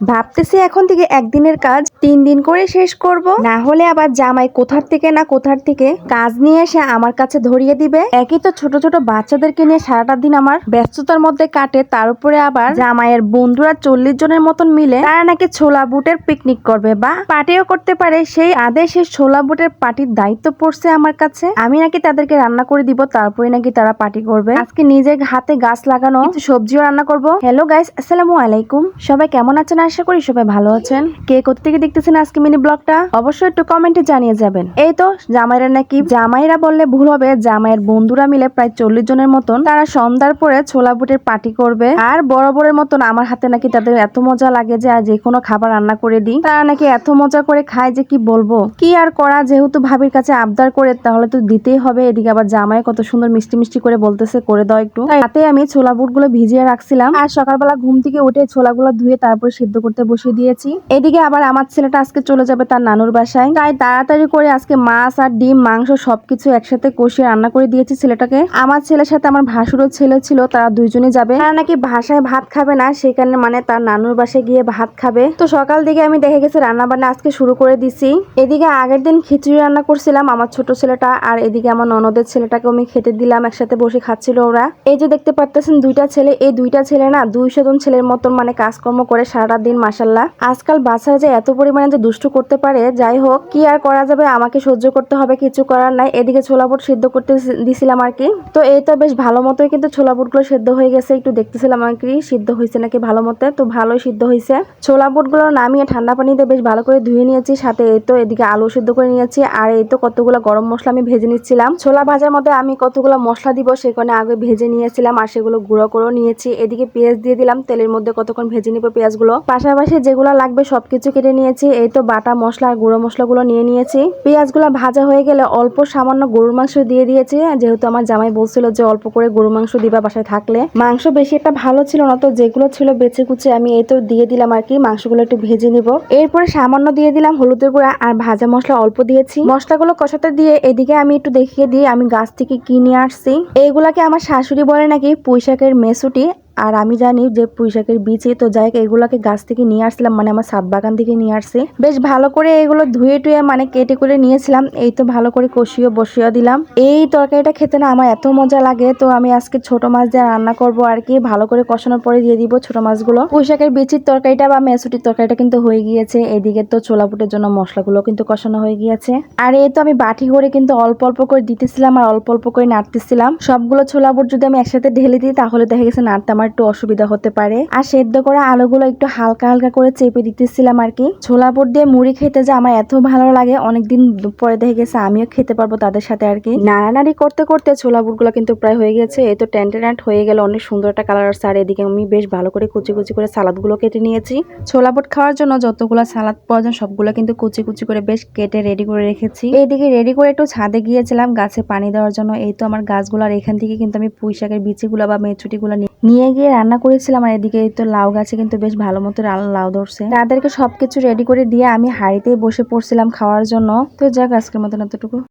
ভাবতেছি এখন থেকে একদিনের কাজ, তিন দিন করে শেষ করব। না হলে আবার জামাই কোথার থেকে না কোথার থেকে কাজ নিয়ে এসে আমার কাছে ধরিয়ে দিবে। একই তো ছোট ছোট বাচ্চাদেরকে নিয়ে সারাটা দিন আমার ব্যস্ততার মধ্যে কাটে। তার উপরে আবার জামাইয়ের বন্ধুরা চল্লিশ জনের মতন মিলে তারা নাকি ছোলা বুটের পিকনিক করবে বা পার্টিও করতে পারে। সেই আদেশে ছোলা বুটের পার্টির দায়িত্ব পড়ছে আমার কাছে। আমি নাকি তাদেরকে রান্না করে দিব তারপরে নাকি তারা পার্টি করবে। আজকে নিজের হাতে গাছ লাগানো সবজিও রান্না করব। হ্যালো গাইস আসসালামু আলাইকুম। সবাই কেমন আছেন? আশা করি সবাই ভালো আছেন। কে কোথা থেকে দেখতেছেন আজকে মিনি ব্লগটা অবশ্যই একটু কমেন্টে জানিয়ে যাবেন। এই তো জামাইরা নাকি জামাইরা বললে ভুল হবে, জামাইয়ের বন্ধুরা মিলে প্রায় চল্লিশ জনের মতন তারা সন্ধ্যার পরে ছোলা বুটের পার্টি করবে। আর বড় বড়ের মতন আমার হাতে নাকি তাদের এত মজা লাগে যে আর যে কোনো খাবার রান্না করে দিই। তারা নাকি এত মজা করে খায় যে কি বলব? কি আর করা, যেহেতু ভাবির কাছে আবদার করে, তাহলে তো দিতেই হবে। এদিকে আবার জামাই কত সুন্দর মিষ্টি মিষ্টি করে বলতেছে, করে দাও একটু। তাই আমি ছোলা বুটগুলো ভিজিয়ে রাখছিলাম। আর সকালবেলা ঘুম থেকে উঠে ছোলাগুলো ধুয়ে তারপর সিদ্ধ করতে বসিয়ে দিয়েছি। এদিকে আবার আমার ছেলেটা আজকে চলে যাবে তার নানুর বাসায়। তাই তাড়াতাড়ি করে আজকে মাছ আর ডিম, মাংস সবকিছু একসাথে কষিয়ে রান্না করে দিয়েছি ছেলেটাকে। আমার ছেলের সাথে আমার ভাসুরও ছেলে ছিল, তারা দুইজনে যাবে। তারা নাকি ভাষায় ভাত খাবে না সেখানে মানে তার নানুর বাসায় গিয়ে ভাত খাবে। তো সকাল দিকে আমি দেখে গেছি রান্না বান্না আজকে শুরু করে দিছি। এদিকে আগের দিন খিচুড়ি রান্না করছিলাম আমার ছোট ছেলেটা, আর এদিকে আমার ননদের ছেলেটাকে আমি খেতে দিলাম, একসাথে বসে খাচ্ছিল ওরা। এই যে দেখতে পারতেছেন দুইটা ছেলে, এই দুইটা ছেলে না দুইশো জন ছেলের মতন মানে কাজকর্ম করে সারা দিন মাসাল্লাহ আজকাল বাচ্চারা যে এত পরিমাণে যে দুষ্টু করতে পারে, যাই হোক, কি আর করা যাবে? আমাকে সহ্য করতে হবে, কিছু করার নাই। এদিকে ছোলা বুট সিদ্ধ করতে দিছিলাম আর কি। তো এই তো বেশ ভালো মতোই কিন্তু ছোলা বুটগুলো সিদ্ধ হয়ে গেছে। একটু দেখতেছিলাম আর কি, সিদ্ধ হয়েছে নাকি ভালো মতো? তো ভালোই সিদ্ধ হয়েছে। ছোলা বুটগুলো নামিয়ে ঠান্ডা পানিতে বেশ ভালো করে ধুয়ে নিয়েছি। সাথে এই তো এদিকে আলু সিদ্ধ করে নিয়েছি। আর এই তো কতগুলো গরম মশলা আমি ভেজে নিচ্ছিলাম। ছোলা ভাজার মধ্যে আমি কতগুলো মশলা দিব সেখানে আগে ভেজে নিয়েছিলাম। আর সেগুলো গুঁড়ো করেও নিয়েছি। এদিকে পেঁয়াজ দিয়ে দিলাম। তেলের মধ্যে কতক্ষণ ভেজে নিব পেঁয়াজগুলো? পাশাপাশি যেগুলো লাগবে সবকিছু কেটে নিয়েছি। এই তো বাটা মশলা আর গুঁড়ো মশলাগুলো নিয়ে নিয়েছি। পেঁয়াজগুলো ভাজা হয়ে গেলে অল্প সামান্য গরুর মাংস দিয়ে দিয়েছি। যেহেতু আমার জামাই বলছিল যে অল্প করে গরুর মাংস দিবা বাসায় থাকলে। মাংস বেশি একটা ভালো ছিল না তো, যেগুলো ছিল বেছে কুচে আমি এই তো দিয়ে দিলাম আর কি। মাংসগুলো একটু ভেজে নিব। এরপরে সামান্য দিয়ে দিলাম হলুদের গুঁড়া আর ভাজা মশলা অল্প দিয়েছি। মশলাগুলো কষাতে দিয়ে এদিকে আমি একটু দেখিয়ে দিয়ে আমি গাছ থেকে কিনে আসছি। এইগুলাকে আমার শাশুড়ি বলে নাকি পুঁইশাকের মেসুটি। আর আমি জানি যে পুঁইশাকের বীজে তো যাই এগুলোকে গাছ থেকে নিয়ে আসছিলাম মানে আমার সাত বাগান থেকে নিয়ে আসছে। বেশ ভালো করে এগুলো ধুয়ে টুয়ে মানে কেটে করে নিয়েছিলাম, এই তো ভালো করে কষিয়ে বসিয়ে দিলাম। এই তরকারিটা খেতে না আমার এত মজা লাগে, তো আমি আজকে ছোট মাছ দিয়ে রান্না করব আর কি, ভালো করে কষানোর পরে দিয়ে দিব ছোট মাছগুলো। পুঁইশাকের বিচির তরকারিটা বা মেসুটির তরকারিটা কিন্তু হয়ে গিয়েছে, এদিকে তো ছোলা বুটের জন্য মশলাগুলো কিন্তু কষানো হয়ে গিয়েছে। আর এই তো আমি বাটি করে কিন্তু অল্প অল্প করে দিতেছিলাম আর অল্প অল্প করে নাড়তেছিলাম। সবগুলো ছোলা বুট যদি আমি একসাথে ঢেলে দিই, তাহলে দেখা গেছে নাড়তে আমার একটু অসুবিধা হতে পারে। আর সেদ্ধ করা আলুগুলো একটু হালকা হালকা করে চেপে দিতেছিলাম আর কি। ছোলা বুট দিয়ে মুড়ি খেতে যে আমার এত ভালো লাগে, অনেকদিন পরে দেখে গেছে আমিও খেতে পারব তাদের সাথে আর কি। নাড়ানাড়ি করতে করতে ছোলা বুটগুলো কিন্তু প্রায় হয়ে গেছে। এই তো টেন্টেন্ট হয়ে গেল, অনেক সুন্দর একটা কালার আসছে আর এদিকে আমি বেশ ভালো করে কুচি কুচি করে সালাদগুলো কেটে নিয়েছি। ছোলা বুট খাওয়ার জন্য যতগুলো সালাদ প্রয়োজন সবগুলো কিন্তু কুচি কুচি করে বেশ কেটে রেডি করে রেখেছি। এইদিকে রেডি করে একটু ছাদে গিয়েছিলাম, গাছে পানি দেওয়ার জন্য। এই তো আমার গাছগুলো আর এখান থেকে কিন্তু আমি পুঁই শাকের বিচিগুলো বা মেচুটিগুলো নিয়ে গিয়ে রান্না করেছিলাম আর এদিকে তো লাউ গাছে কিন্তু বেশ ভালো মতো লাউ ধরছে। তাদেরকে সবকিছু রেডি করে দিয়ে আমি হাড়িতেই বসে পড়ছিলাম খাওয়ার জন্য। তো যাক, আজকের মতন এতটুকু।